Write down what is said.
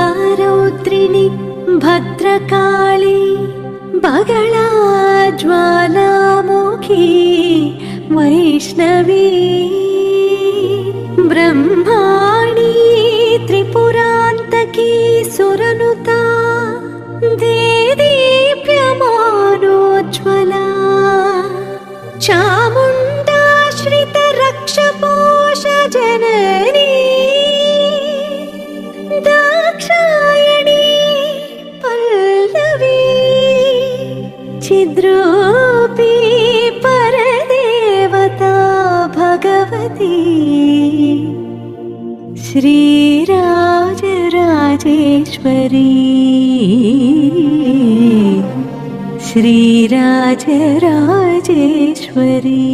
अम्बारौद्रिणि Bhadrakali Bagla Jwalamukhi Vaishnavi Brahmani त्रिपुरान्तकी सुरनुता देदीप्यमानोज्ज्वला चामुण्डाश्रितरक्षपोषजननी Dakshayani Pallavi छिद्रूपी परदेवता Bhagwati Sri Rajarajeshwari Sri Rajarajeshwari